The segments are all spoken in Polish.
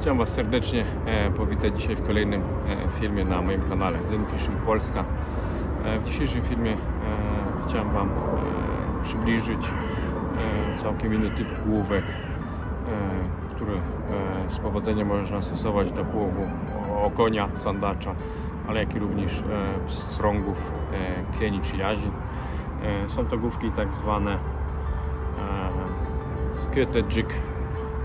Chciałem Was serdecznie e, powitać dzisiaj w kolejnym e, filmie na moim kanale Zen Fishing Polska. E, w dzisiejszym filmie chciałem Wam przybliżyć całkiem inny typ główek, który z powodzeniem można stosować do połowu okonia, sandacza, ale jak i również strągów, e, klieni czy jazi. Są to główki tak zwane jig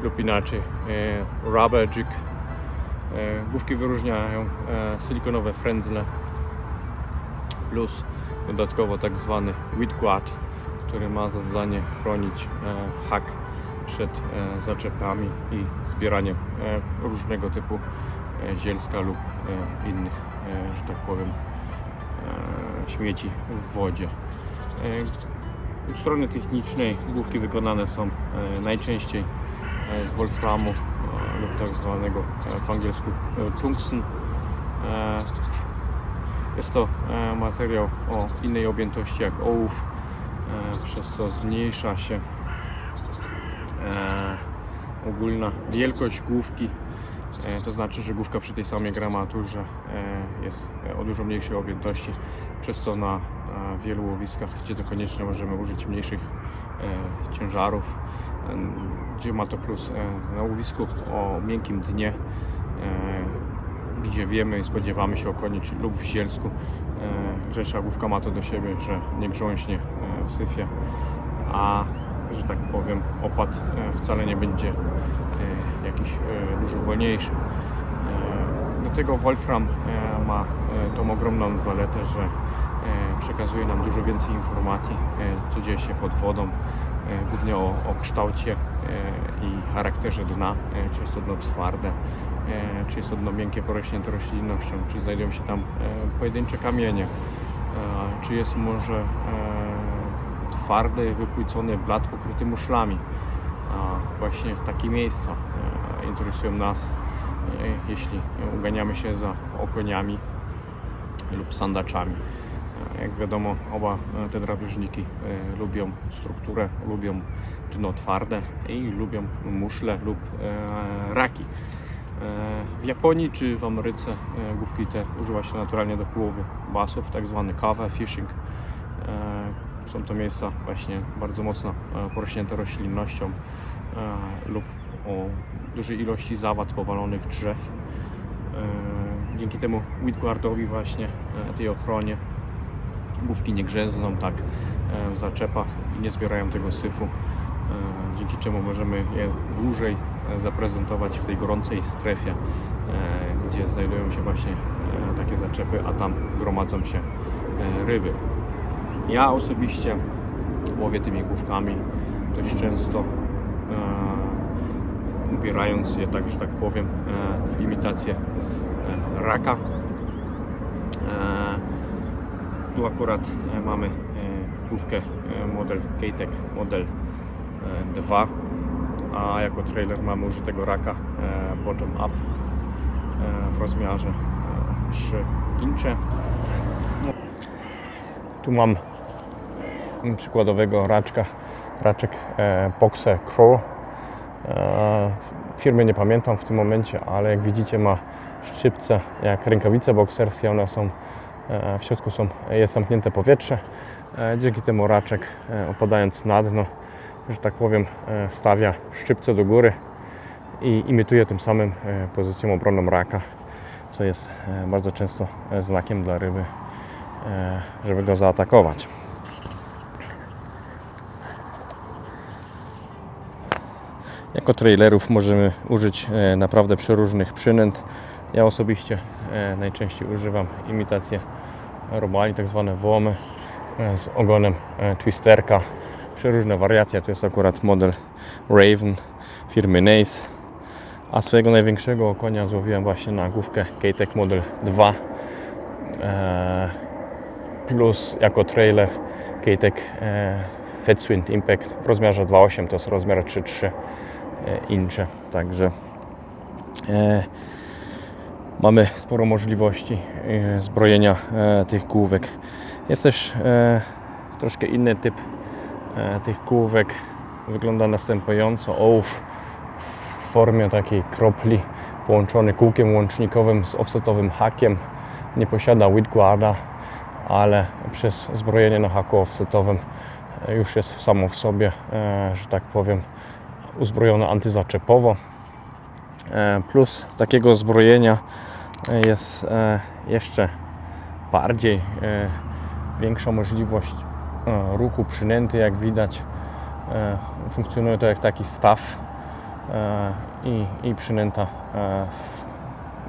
lub inaczej e, rubber jig. E, główki wyróżniają e, silikonowe frędzle plus dodatkowo tak zwany weed guard, który ma za zadanie chronić hak przed zaczepami i zbieraniem różnego typu zielska lub innych, że tak powiem, śmieci w wodzie. Od strony technicznej główki wykonane są najczęściej z wolframu e, lub tak zwanego e, po angielsku e, tungsten. E, Jest to e, materiał o innej objętości jak ołów, e, przez co zmniejsza się e, ogólna wielkość główki. E, To znaczy, że główka przy tej samej gramaturze e, jest e, o dużo mniejszej objętości, przez co na e, wielu łowiskach, gdzie to konieczne, możemy użyć mniejszych e, ciężarów, e, gdzie ma to plus na łowisku o miękkim dnie, gdzie wiemy i spodziewamy się okoni czy lub w zielsku. Lżejsza główka ma to do siebie, że nie grząśnie w syfie, a że tak powiem, opad wcale nie będzie jakiś dużo wolniejszy. Do tego Wolfram ma tą ogromną zaletę, że przekazuje nam dużo więcej informacji, co dzieje się pod wodą, głównie o, o kształcie e, i charakterze dna, e, czy jest to dno twarde, e, czy jest to dno miękkie, porośnięte roślinnością, czy znajdują się tam e, pojedyncze kamienie, e, czy jest może e, twardy, wypłycony blat pokryty muszlami. Właśnie takie miejsca e, interesują nas, e, jeśli uganiamy się za okoniami lub sandaczami. Jak wiadomo, oba e, te drapieżniki e, lubią strukturę, lubią dno twarde i lubią muszle lub e, raki. W Japonii czy w Ameryce główki te używa się naturalnie do połowy basów, tak zwany cover fishing. Są to miejsca właśnie bardzo mocno porośnięte roślinnością lub o dużej ilości zawad powalonych drzew. Dzięki temu weedguardowi właśnie tej ochronie główki nie grzęzną tak e, w zaczepach i nie zbierają tego syfu, e, dzięki czemu możemy je dłużej e, zaprezentować w tej gorącej strefie, gdzie znajdują się właśnie takie zaczepy, a tam gromadzą się ryby. Ja osobiście łowię tymi główkami dość często, ubierając je tak, że tak powiem, w imitację raka. E, tu akurat e, mamy e, główkę e, model Kejtek model e, 2, a jako trailer mamy użytego raka e, bottom up e, w rozmiarze e, 3 incze. Tu mam przykładowego raczka, raczek e, Boxe Crow. E, firmy nie pamiętam w tym momencie, ale jak widzicie ma szczypce jak rękawice bokserskie, one są e, w środku są, jest zamknięte powietrze. E, Dzięki temu raczek e, opadając na dno, że tak powiem, e, stawia szczypce do góry i imituje tym samym e, pozycję obronną raka, co jest e, bardzo często e, znakiem dla ryby, e, żeby go zaatakować. Jako trailerów możemy użyć e, naprawdę przeróżnych przynęt. Ja osobiście e, najczęściej używam imitację robali, tak zwane womy e, z ogonem twisterka. Przeróżne wariacje, to jest akurat model Raven firmy Nace. A swojego największego konia złowiłem właśnie na główkę Kejtek Model 2 e, plus jako trailer e, Fetswind Impact w rozmiarze 2.8 to jest rozmiar 3.3 e, incze. Także e, mamy sporo możliwości e, zbrojenia e, tych główek. Jest też e, troszkę inny typ e, tych główek. Wygląda następująco. Ołów formie takiej kropli połączony kółkiem łącznikowym z offsetowym hakiem. Nie posiada widguarda, ale przez zbrojenie na haku offsetowym e, już jest samo w sobie, e, że tak powiem, uzbrojone antyzaczepowo. E, Plus takiego zbrojenia e, jest e, jeszcze bardziej większa możliwość ruchu przynęty, jak widać. Funkcjonuje to jak taki staw i, i przynęta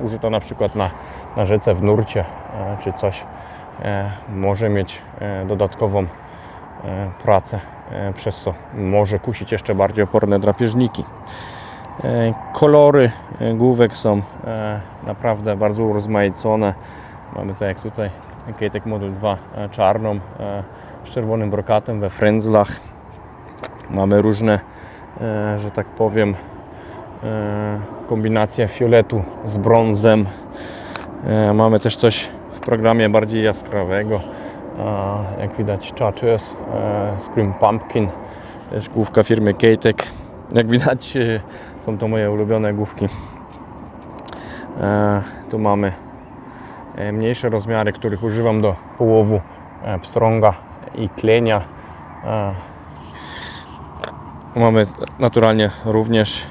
użyta na przykład na, na rzece w nurcie czy coś może mieć dodatkową pracę, przez co może kusić jeszcze bardziej oporne drapieżniki. E, Kolory e, główek są e, naprawdę bardzo urozmaicone. Mamy tak jak tutaj Kejtek Model 2 e, czarną e, z czerwonym brokatem we frędzlach. Mamy różne, e, że tak powiem, e, kombinacje fioletu z brązem. E, Mamy też coś w programie bardziej jaskrawego. Jak widać Charters e, Scream Pumpkin, też główka firmy Kejtek. Jak widać e, są to moje ulubione główki. E, Tu mamy mniejsze rozmiary, których używam do połowu pstrąga i klenia. Mamy naturalnie również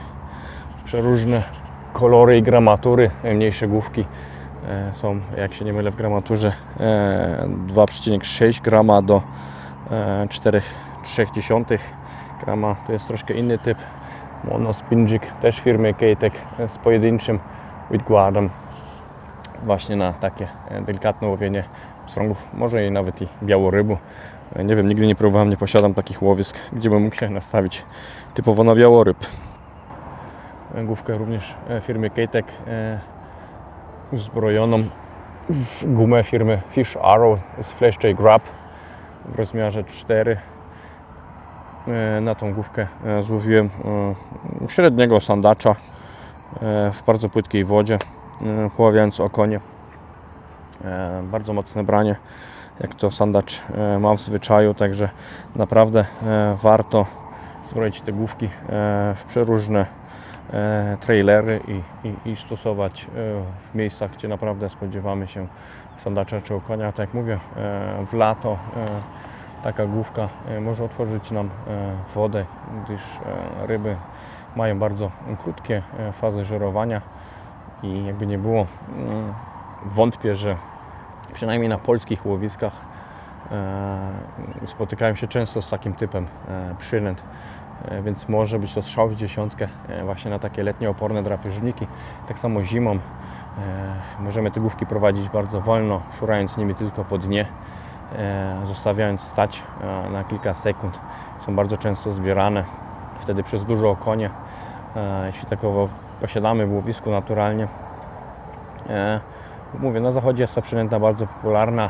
przeróżne kolory i gramatury. Mniejsze główki są, jak się nie mylę, w gramaturze e, 2,6 grama do e, 4,3 grama. To jest troszkę inny typ. Monospinjik też firmy Kejtek e, z pojedynczym widguardem właśnie na takie e, delikatne łowienie pstrągów, może i nawet i białorybu. E, Nie wiem, nigdy nie próbowałem, nie posiadam takich łowisk, gdzie bym mógł się nastawić typowo na białoryb. E, Główkę również e, firmy Kejtek e, uzbrojoną w gumę firmy Fish Arrow z Flash J Grab w rozmiarze 4. E, Na tą główkę e, złowiłem e, średniego sandacza w bardzo płytkiej wodzie, poławiając okonie. Bardzo mocne branie, jak to sandacz ma w zwyczaju, także naprawdę warto zbroić te główki w przeróżne trailery i, i, i stosować e, w miejscach, gdzie naprawdę spodziewamy się sandacza czy okonia. Tak jak mówię, e, w lato e, taka główka e, może otworzyć nam e, wodę, gdyż e, ryby mają bardzo krótkie e, fazy żerowania i jakby nie było, mm, wątpię, że przynajmniej na polskich łowiskach e, spotykałem się często z takim typem e, przynęt, e, więc może być to strzał w dziesiątkę e, właśnie na takie letnie oporne drapieżniki. Tak samo zimą e, możemy te główki prowadzić bardzo wolno, szurając nimi tylko po dnie, e, zostawiając stać e, na kilka sekund. Są bardzo często zbierane, wtedy przez dużo okonie, e, jeśli takowo posiadamy w łowisku naturalnie. E, Mówię, na zachodzie jest ta przynęta bardzo popularna.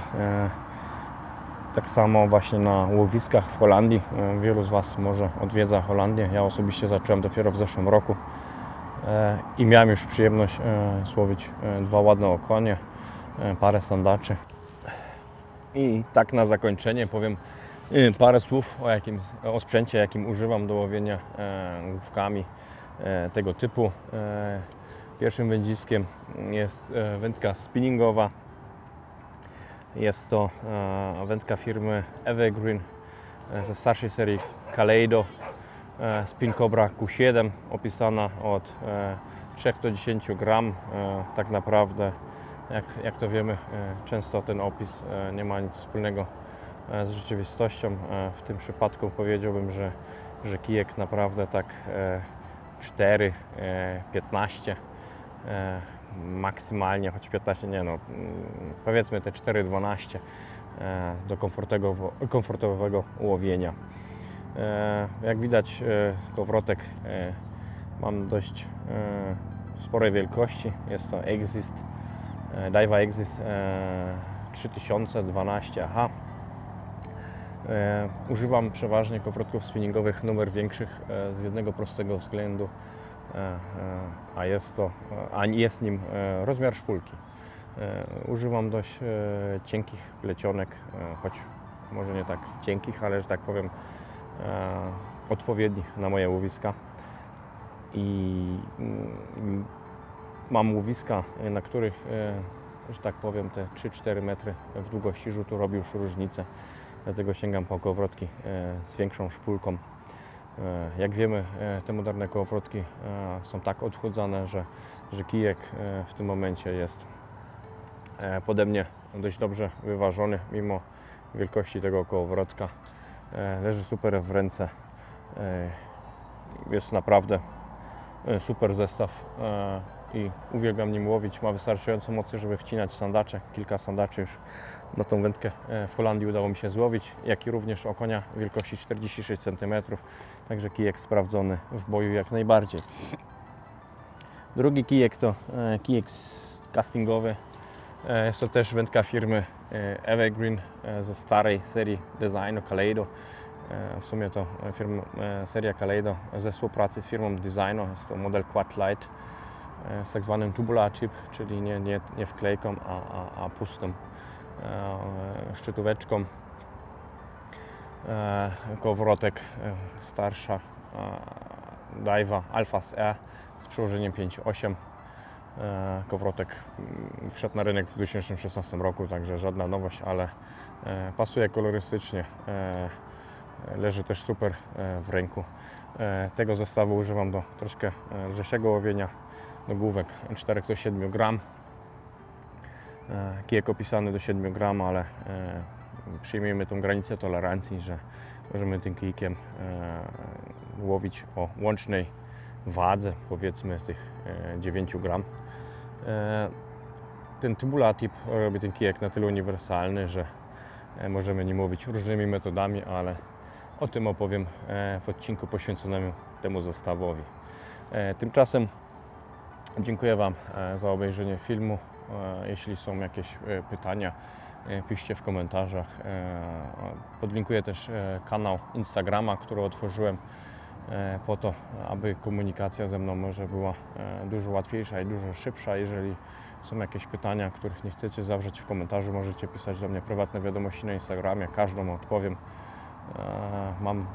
Tak samo właśnie na łowiskach w Holandii. E, Wielu z Was może odwiedza Holandię. Ja osobiście zacząłem dopiero w zeszłym roku e, i miałem już przyjemność e, złowić e, dwa ładne okonie, parę sandaczy. I tak na zakończenie powiem parę słów o, jakim, o sprzęcie, jakim używam do łowienia główkami tego typu. Pierwszym wędziskiem jest wędka spinningowa. Jest to e, wędka firmy Evergreen e, ze starszej serii Kaleido e, Spin Cobra Q7 opisana od e, 3 do 10 gram. E, Tak naprawdę, jak, jak to wiemy, e, często ten opis e, nie ma nic wspólnego e, z rzeczywistością. E, W tym przypadku powiedziałbym, że, że kijek naprawdę tak e, 4, e, 15 e, maksymalnie, choć 15 nie no, mm, powiedzmy te 4-12 e, do komfortowego, komfortowego łowienia. E, Jak widać kołowrotek e, mam dość sporej wielkości, jest to Exist, Daiwa Exist e, 3012H. E, Używam przeważnie kołowrotków spinningowych numer większych z jednego prostego względu, a jest to, e, a jest nim e, rozmiar szpulki. E, Używam dość e, cienkich plecionek, e, choć może nie tak cienkich, ale że tak powiem e, odpowiednich na moje łowiska. i mm, mam łowiska, e, na których, e, że tak powiem, te 3-4 metry w długości rzutu robi już różnicę. Dlatego sięgam po kołowrotki e, z większą szpulką. E, Jak wiemy, e, te moderne kołowrotki e, są tak odchudzane, że, że kijek w tym momencie jest e, pode mnie dość dobrze wyważony, mimo wielkości tego kołowrotka. Leży super w ręce. Jest naprawdę super zestaw i uwielbiam nim łowić. Ma wystarczająco mocy, żeby wcinać sandacze. Kilka sandaczy już na tą wędkę e, w Holandii udało mi się złowić, jak i również okonia wielkości 46 cm. Także kijek sprawdzony w boju jak najbardziej. Drugi kijek to e, kijek castingowy. E, Jest to też wędka firmy Evergreen ze starej serii designu Kaleido. W sumie to firma, seria Kaleido ze współpracy z firmą designu. Jest to model Quad Light z tak zwanym tubular chip, czyli nie, nie, nie wklejką, a, a, a pustą e, szczytóweczką. E, Kołowrotek e, starsza e, Daiwa Alpha SE z przełożeniem 5.8. E, Kowrotek mm, wszedł na rynek w 2016 roku, także żadna nowość, ale e, pasuje kolorystycznie. e, Leży też super e, w ręku. E, Tego zestawu używam do troszkę e, lżejszego łowienia, do główek 4 do 7 gram. E, Kijek opisany do 7 gram, ale e, przyjmijmy tą granicę tolerancji, że możemy tym kijkiem e, łowić o łącznej wadze, powiedzmy tych e, 9 gram. Ten tubula tip robi ten kijek na tyle uniwersalny, że możemy nim łowić różnymi metodami, ale o tym opowiem w odcinku poświęconemu temu zestawowi. Tymczasem dziękuję Wam e, za obejrzenie filmu. E, Jeśli są jakieś e, pytania, piszcie w komentarzach. Podlinkuję też kanał Instagrama, który otworzyłem po to, aby komunikacja ze mną może była dużo łatwiejsza i dużo szybsza. Jeżeli są jakieś pytania, których nie chcecie zawrzeć w komentarzu, możecie pisać do mnie prywatne wiadomości na Instagramie. Każdą odpowiem. Mam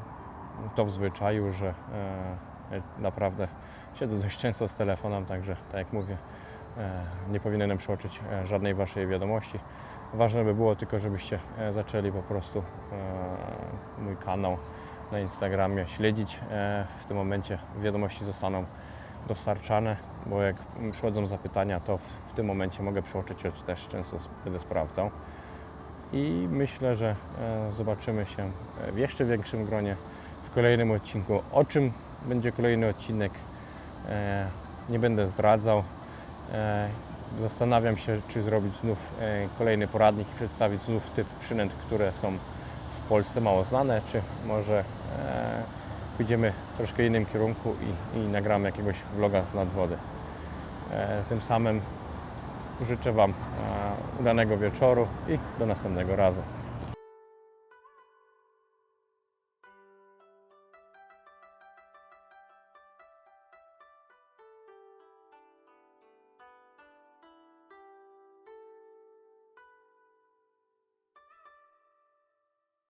to w zwyczaju, że naprawdę siedzę dość często z telefonem, także tak jak mówię, e, nie powinienem przeoczyć e, żadnej Waszej wiadomości. Ważne by było tylko, żebyście e, zaczęli po prostu mój kanał na Instagramie śledzić. W tym momencie wiadomości zostaną dostarczane, bo jak przychodzą zapytania, to w, tym momencie mogę przeoczyć, choć też często będę sprawdzał. I myślę, że zobaczymy się w jeszcze większym gronie w kolejnym odcinku. O czym będzie kolejny odcinek, nie będę zdradzał. E, Zastanawiam się, czy zrobić znów e, kolejny poradnik i przedstawić znów typ przynęt, które są w Polsce mało znane, czy może e, pójdziemy w troszkę innym kierunku i, i nagramy jakiegoś vloga z nadwody. E, Tym samym życzę Wam e, udanego wieczoru i do następnego razu.